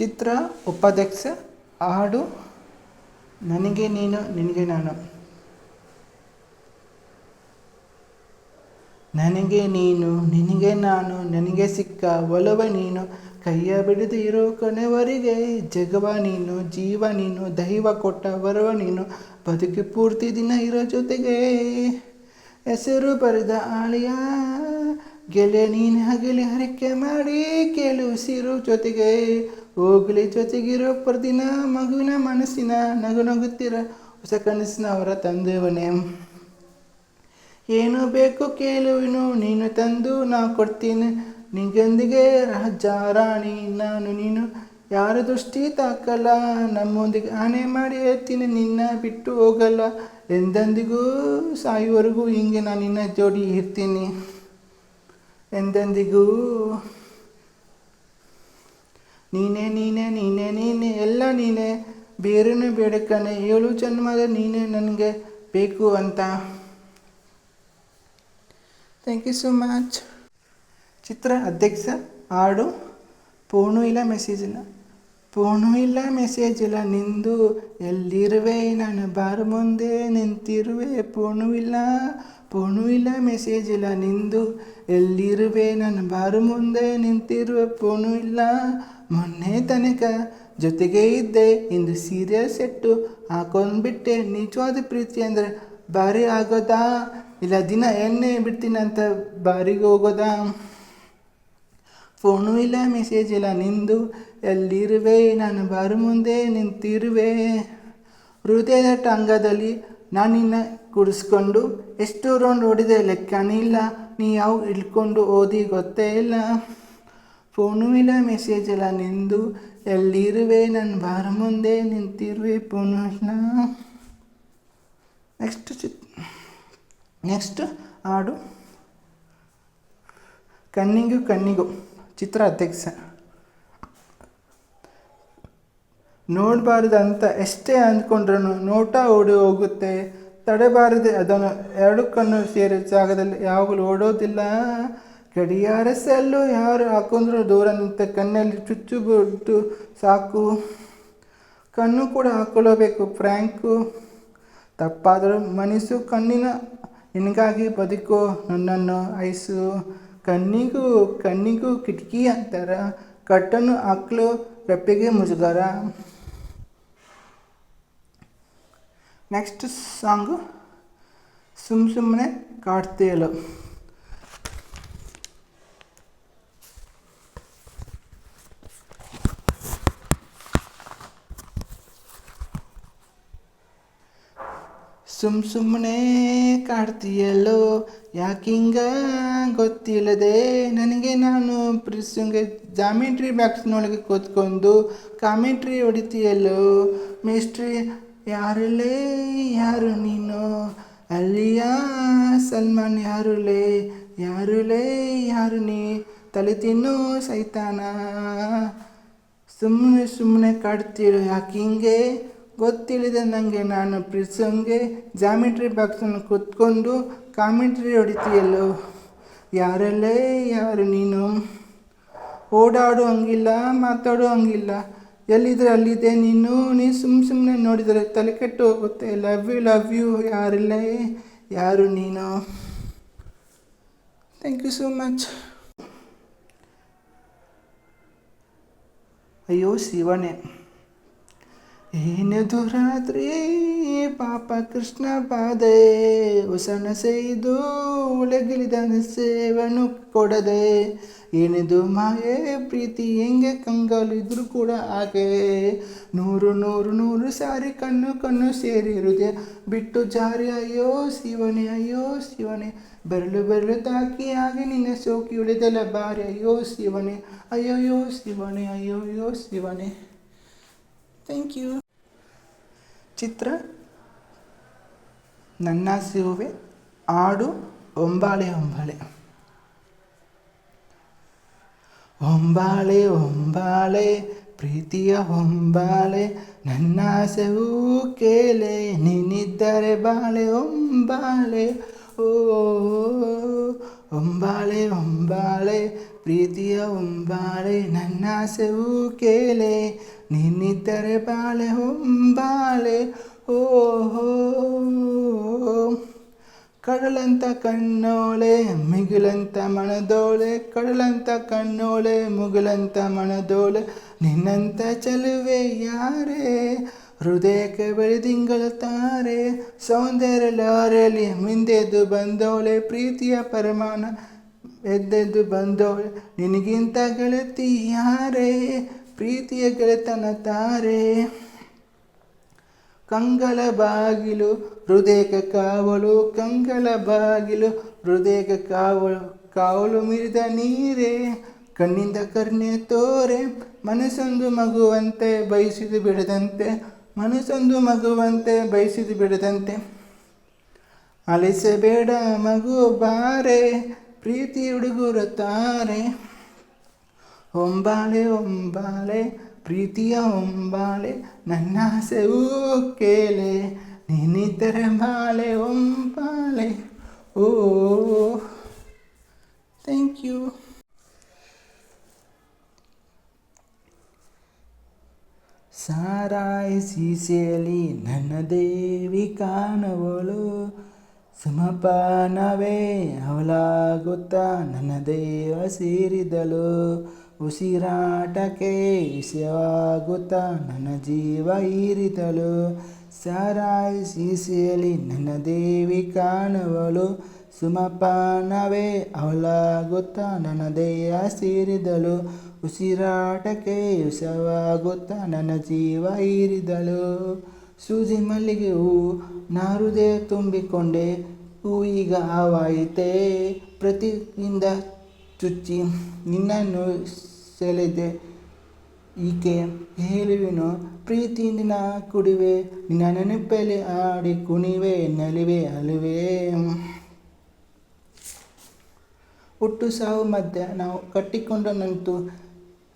ಚಿತ್ರ, ಉಪಾಧ್ಯಕ್ಷ ಹಾಡು ನನಗೆ ನೀನು, ನಿನಗೆ ನಾನು. ನನಗೆ ನೀನು, ನಿನಗೆ ನಾನು, ನನಗೆ ಸಿಕ್ಕ ಒಲವ ನೀನು, ಕೈಯ ಬಿಡಿದು ಇರೋ ಕೊನೆವರೆಗೆ ಜಗವ ನೀನು, ಜೀವ ನೀನು, ದೈವ ಕೊಟ್ಟ ಬರುವ ನೀನು, ಬದುಕಿ ಪೂರ್ತಿ ದಿನ ಇರೋ ಜೊತೆಗೆ ಹೆಸರು ಬರೆದ ಆಳಿಯ, ಗೆಲೆ ನೀನು ಹಗಲಿ ಹರಕೆ ಮಾಡಿ ಕೇಳು ಉಸಿರು ಜೊತೆಗೆ ಹೋಗಲಿ ಜೊತೆಗಿರೋ ಪ್ರತಿನ ಮಗುವಿನ ಮನಸ್ಸಿನ ನಗು ನಗುತ್ತಿರ ಹೊಸ ಕನಸಿನ ಅವರ ತಂದೆವನೇ. ಏನು ಬೇಕು ಕೇಳುವೆನು, ನೀನು ತಂದು ನಾ ಕೊಡ್ತೀನಿ. ನಿಂಗೊಂದಿಗೆ ರಾಜ ರಾಣಿ, ನಾನು ನೀನು ಯಾರ ದೃಷ್ಟಿ ತಾಕಲ್ಲ. ನಮ್ಮೊಂದಿಗೆ ಆನೆ ಮಾಡಿ ಹೇಳ್ತೀನಿ ನಿನ್ನ ಬಿಟ್ಟು ಹೋಗಲ್ಲ. ಎಂದೆಂದಿಗೂ ಸಾಯುವರೆಗೂ ಹಿಂಗೆ ನಾನು ನಿನ್ನ ಜೋಡಿ ಇರ್ತೀನಿ. ಎಂದೆಂದಿಗೂ ನೀನೇ ನೀನೇ ನೀನೇ ನೀನೇ ಎಲ್ಲ ನೀನೇ ಬೇರೇನು ಬೇಡಕ್ಕನೆ ಏಳು ಜನ್ಮದ ನೀನೇ ನನಗೆ ಬೇಕು ಅಂತ. Thank you so much Chitra ಅಧ್ಯಕ್ಷ ಹಾಡು ಫೋನು ಇಲ್ಲ ಮೆಸೇಜ್ ಇಲ್ಲ ಫೋನು ಇಲ್ಲ ಮೆಸೇಜ್ ಇಲ್ಲ ನಿಂದು ಎಲ್ಲಿರುವೆ? ನಾನು ಬಾರು ಮುಂದೆ ನಿಂತಿರುವೆ. ಫೋನು ಇಲ್ಲ ಫೋನು ಇಲ್ಲ ಮೆಸೇಜ್ ಇಲ್ಲ ನಿಂದು ಎಲ್ಲಿರುವೆ? ನಾನು ಬಾರು ಮುಂದೆ ನಿಂತಿರುವೆ. ಫೋನು ಇಲ್ಲ ಮೊನ್ನೆ ತನಕ ಜೊತೆಗೆ ಇದ್ದೆ. ಇಂದು ಸೀರಿಯಸ್ ಸೆಟ್ಟು ಹಾಕೊಂಡ್ಬಿಟ್ಟೆ. ನಿಜವಾದ ಪ್ರೀತಿ ಅಂದರೆ ಭಾರಿ ಆಗೋದಾ? ಇಲ್ಲ ದಿನ ಎಣ್ಣೆ ಬಿಡ್ತೀನಿ ಅಂತ ಬಾರಿಗೆ ಹೋಗೋದಾ? ಫೋನು ಇಲ್ಲ, ಮೆಸೇಜ್ ಇಲ್ಲ. ನಿಂದು ಎಲ್ಲಿರುವೆ? ನಾನು ಬಾರು ಮುಂದೆ ನಿಂತಿರುವೆ. ಹೃದಯದ ಟಂಗದಲ್ಲಿ ನಾನು ನಿನ್ನ ಕುಡಿಸ್ಕೊಂಡು ಎಷ್ಟು ರೌಂಡ್ ಹೊಡಿದೆ ಲೆಕ್ಕನೇ ಇಲ್ಲ. ನೀ ಯಾವ ಇಳ್ಕೊಂಡು ಓದಿ ಗೊತ್ತೇ ಇಲ್ಲ. ಫೋನು ಇಲ್ಲ ಮೆಸೇಜ್ ಇಲ್ಲ ನಿಂದು ಎಲ್ಲಿರುವೆ? ನನ್ನ ಬಾರ ಮುಂದೆ ನಿಂತಿರುವೆ ಇಲ್ಲ ನೆಕ್ಸ್ಟ್ ಚಿತ್ ನೆಕ್ಸ್ಟ್ ಹಾಡು. ಕಣ್ಣಿಗೂ ಕಣ್ಣಿಗೂ, ಚಿತ್ರ ಅಧ್ಯಕ್ಷ. ನೋಡಬಾರ್ದು ಅಂತ ಎಷ್ಟೇ ಅಂದ್ಕೊಂಡ್ರೂ ನೋಟ ಓಡಿ ಹೋಗುತ್ತೆ. ತಡೆಬಾರದೆ ಅದನ್ನು ಎರಡು ಕಣ್ಣು ಸೇರಿದ ಜಾಗದಲ್ಲಿ ಯಾವಾಗಲೂ ಓಡೋದಿಲ್ಲ. ಗಡಿಯಾರ ಸೆಲ್ಲು ಯಾರು ಹಾಕೊಂಡ್ರು ದೂರ ನಿಂತ ಕಣ್ಣಲ್ಲಿ ಚುಚ್ಚು ಬಿಟ್ಟು ಸಾಕು. ಕಣ್ಣು ಕೂಡ ಹಾಕೊಳ್ಳಬೇಕು ಫ್ರ್ಯಾಂಕು. ತಪ್ಪಾದರೂ ಮನಸ್ಸು ಕಣ್ಣಿನ ನಿನಗಾಗಿ ಬದುಕೋ, ನನ್ನನ್ನು ಐಸು ಕಣ್ಣಿಗೂ ಕಣ್ಣಿಗೂ ಕಿಟಕಿ ಅಂತಾರ, ಕಟ್ಟನ್ನು ಹಾಕ್ಲು, ರೆಪ್ಪೆಗೆ ಮುಜುಗರ. ನೆಕ್ಸ್ಟ್ ಸಾಂಗು ಸುಮ್ಮ ಸುಮ್ಮನೆ ಕಾಡ್ತೇಳು ಸುಮ್ ಸುಮ್ಮನೆ ಕಾಡ್ತೀಯಲ್ಲೋ? ಯಾಕಿಂಗ ಗೊತ್ತಿಲ್ಲದೆ. ನನಗೆ ನಾನು ಪ್ರಿಸಂಗೆ ಜಾಮಿಟ್ರಿ ಬಾಕ್ಸ್ನೊಳಗೆ ಕೂತ್ಕೊಂಡು ಕಾಮೆಂಟ್ರಿ ಹೊಡಿತೀಯಲ್ಲೋ? ಮೇಸ್ಟ್ರಿ ಯಾರಲ್ಲೇ ಯಾರು ನೀನು? ಅಲ್ಲಿಯ ಸಲ್ಮಾನ್ ಯಾರುಲೇ? ಯಾರುಲೇ? ಯಾರು ನೀ? ತಲೆ ತಿನ್ನು, ಸೈತಾನ? ಸುಮ್ಮನೆ ಸುಮ್ಮನೆ ಕಾಡ್ತೀರೋ ಯಾಕಿಂಗೆ ಗೊತ್ತಿಲ್ಲದೆ ನನಗೆ ನಾನು ಪ್ರಿಸಂಗೆ ಜಾಮಿಟ್ರಿ ಬಾಕ್ಸನ್ನು ಕೂತ್ಕೊಂಡು ಕಾಮೆಂಟ್ರಿ ಹೊಡಿತೀಯಲ್ಲೋ? ಯಾರಲ್ಲೇ ಯಾರು ನೀನು? ಓಡಾಡೋ ಹಂಗಿಲ್ಲ, ಮಾತಾಡೋ ಹಂಗಿಲ್ಲ. ಎಲ್ಲಿದ್ರೆ ಅಲ್ಲಿದೆ ನೀನು. ನೀ ಸುಮ್ಮ ಸುಮ್ಮನೆ ನೋಡಿದರೆ ತಲೆ ಕೆಟ್ಟು ಹೋಗುತ್ತೆ. ಲವ್ ಯು ಲವ್ ಯು ಯಾರಲ್ಲೇ ಯಾರು ನೀನು? ಥ್ಯಾಂಕ್ ಯು ಸೋ ಮಚ್ ಅಯ್ಯೋ, ಶಿವನೇ. ಏನೆದು ರಾತ್ರಿ ಪಾಪ ಕೃಷ್ಣ ಪಾದೆ ಉಸನ ಸೈದು ಒಳಗಿಳಿದ ಸೇವನು ಕೊಡದೆ, ಏನಿದು ಮಾಯೆ, ಪ್ರೀತಿ ಹೆಂಗೆ ಕಂಗಾಲಿದ್ರು ಕೂಡ ಹಾಗೆ. ನೂರು ನೂರು ನೂರು ಸಾರಿ ಕಣ್ಣು ಕಣ್ಣು ಸೇರಿರುದೆ ಬಿಟ್ಟು ಜಾರಿ, ಅಯ್ಯೋ ಶಿವನೇ ಅಯ್ಯೋ ಶಿವನೇ, ಬೆರಳು ಬೆರಳು ತಾಕಿ ಹಾಗೆ ನಿನ್ನ ಸೋಕಿ ಉಳಿದಲ್ಲ ಬಾರಿ, ಅಯ್ಯೋ ಶಿವನೇ, ಅಯ್ಯೋಯ್ಯೋ ಶಿವನೇ ಅಯ್ಯೋಯ್ಯೋ ಶಿವನೇ. Thank you Chitra. ನನ್ನ ಸಿಹುವೆ ಆಡು ಒಂಬಾಳೆ ಒಂಬಾಳೆ. ಒಂಬಾಳೆ ಒಂಬಾಳೆ, ಪ್ರೀತಿಯ ಒಂಬಾಳೆ ನನ್ನ ಆಸೆವು ಕೇಳೆ ನೀನಿದ್ದರೆ ಬಾಳೆ ಒಂಬಾಳೆ. ಓ, ಒಂಬಾಳೆ ಒಂಬಾಳೆ, ಪ್ರೀತಿಯ ಒಂಬಾಳೆ ನನ್ನ ಆಸೆವು ಕೇಳೆ ನಿನ್ನಿದ್ದರೆ ಬಾಳೆ ಹೊಂಬಾಳೆ, ಓಹೋ. ಕಡಲಂತ ಕಣ್ಣೋಳೆ ಮಿಗಿಲಂತ ಮಣದೋಳೆ ಕಡಲಂತ ಕಣ್ಣೋಳೆ ಮುಗಿಲಂತ ಮಣದೋಳೆ ನಿನ್ನಂತ ಚೆಲುವೆ ಯಾರೇ? ಹೃದಯಕ್ಕೆ ಬೆಳೆದಿಂಗಳ ತಾರೆ, ಸೌಂದರ್ಯ ಲಾರೆಯಲ್ಲಿ ಮಿಂದೆದ್ದು ಬಂದೋಳೆ ಪ್ರೀತಿಯ ಪರಮಾನ ಎದ್ದೆದ್ದು ಬಂದೋಳೆ ನಿನಗಿಂತ ಗೆಳತಿ ಯಾರೇ? ಪ್ರೀತಿಯ ಗೆಳೆತನ ತಾರೆ. ಕಂಗಲ ಬಾಗಿಲು ಹೃದಯಕ ಕಾವಲು, ಕಂಗಲ ಬಾಗಿಲು ಹೃದಯಕ ಕಾವಲು ಕಾವಲು ಮಿರಿದ ನೀರೇ. ಕಣ್ಣಿಂದ ಕರ್ಣೆ ತೋರೆ, ಮನಸ್ಸೊಂದು ಮಗುವಂತೆ ಬಯಸಿದು ಬಿಡದಂತೆ, ಮನಸ್ಸೊಂದು ಮಗುವಂತೆ ಬಯಸಿದು ಬಿಡದಂತೆ. ಅಲಿಸಬೇಡ ಮಗು ಬಾರೆ ಪ್ರೀತಿ ಹುಡುಗರು ತಾರೆ. ಹೊಂಬಾಳೆ ಹೊಂಬಾಳೆ ಪ್ರೀತಿಯ ಹೊಂಬಾಳೆ ನನ್ನ ಆಸೆವು ಕೇಳೆ ನೀನಿದ್ದರೆ ಬಾಳೆ ಹೊಂಬಾಳೆ ಓ ಥ್ಯಾಂಕ್ ಯು ಸಾರಾಯಿ ಸೀಸೆಯಲ್ಲಿ ನನ್ನ ದೇವಿ ಕಾಣುವಳು ಸಮಪಾನವೇ ಅವಳಾಗುತ್ತಾ ನನ್ನ ದೇವ ಸೇರಿದಳು ಉಸಿರಾಟಕ್ಕೆ ವಿಷಯವಾಗುತ್ತ ನನ್ನ ಜೀವ ಈರಿತಳು ಸಾರಾಯಿ ಸೀಸೆಯಲ್ಲಿ ನನ್ನ ದೇವಿ ಕಾಣುವಳು. ಸುಮಪಾನವೇ, ಅವಳಾಗುತ್ತ ನನ್ನ ದೇಹ ಸೇರಿದಳು. ಉಸಿರಾಟಕ್ಕೆ ವಿಷವಾಗುತ್ತ ನನ್ನ ಜೀವ ಹೀರಿದಳು. ಸೂಜಿ ಮಲ್ಲಿಗೆ ಹೂವು ನಾರುದೇ ತುಂಬಿಕೊಂಡೆ. ಹೂ ಈಗ ಆವಾಯಿತೇ ಪ್ರತಿಯಿಂದ ಚುಚ್ಚಿ ನಿನ್ನನ್ನು ಸೆಳೆದೆ, ಈಕೆ ಹೇಳುವೆನು, ಪ್ರೀತಿಯಿಂದ ಕುಡಿವೆ, ನಿನ್ನ ನೆನಪಲ್ಲಿ ಆಡಿ ಕುಣಿವೆ, ನಲಿವೆ, ಅಲುವೆ. ಹುಟ್ಟು ಸಾವು ಮಧ್ಯ ನಾವು ಕಟ್ಟಿಕೊಂಡು ನಂತು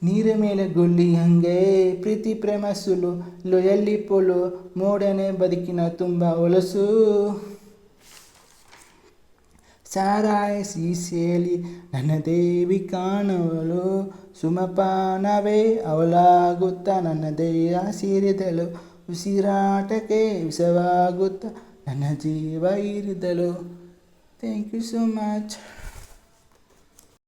ನೀರ ಮೇಲೆ ಗುಳ್ಳಿ ಹಂಗೆ, ಪ್ರೀತಿ, ಪ್ರೇಮ ಸುಲು ಲೊಯಲ್ಲಿ ಪೊಲು, ಮೋಡನೆ ಬದುಕಿನ ತುಂಬ ಹೊಲಸು. ಸಾರಾಯ ಸೀಸೆಯಲ್ಲಿ ನನ್ನ ದೇವಿ ಕಾಣುವಳು ಸುಮಪಾನವೇ, ಅವಳಾಗುತ್ತ ನನ್ನ ದೇಹ ಸೇರಿದಳು, ಉಸಿರಾಟಕ್ಕೆ ವಿಷವಾಗುತ್ತ ನನ್ನ ಜೀವ ಇರಿದಳು. Thank you so much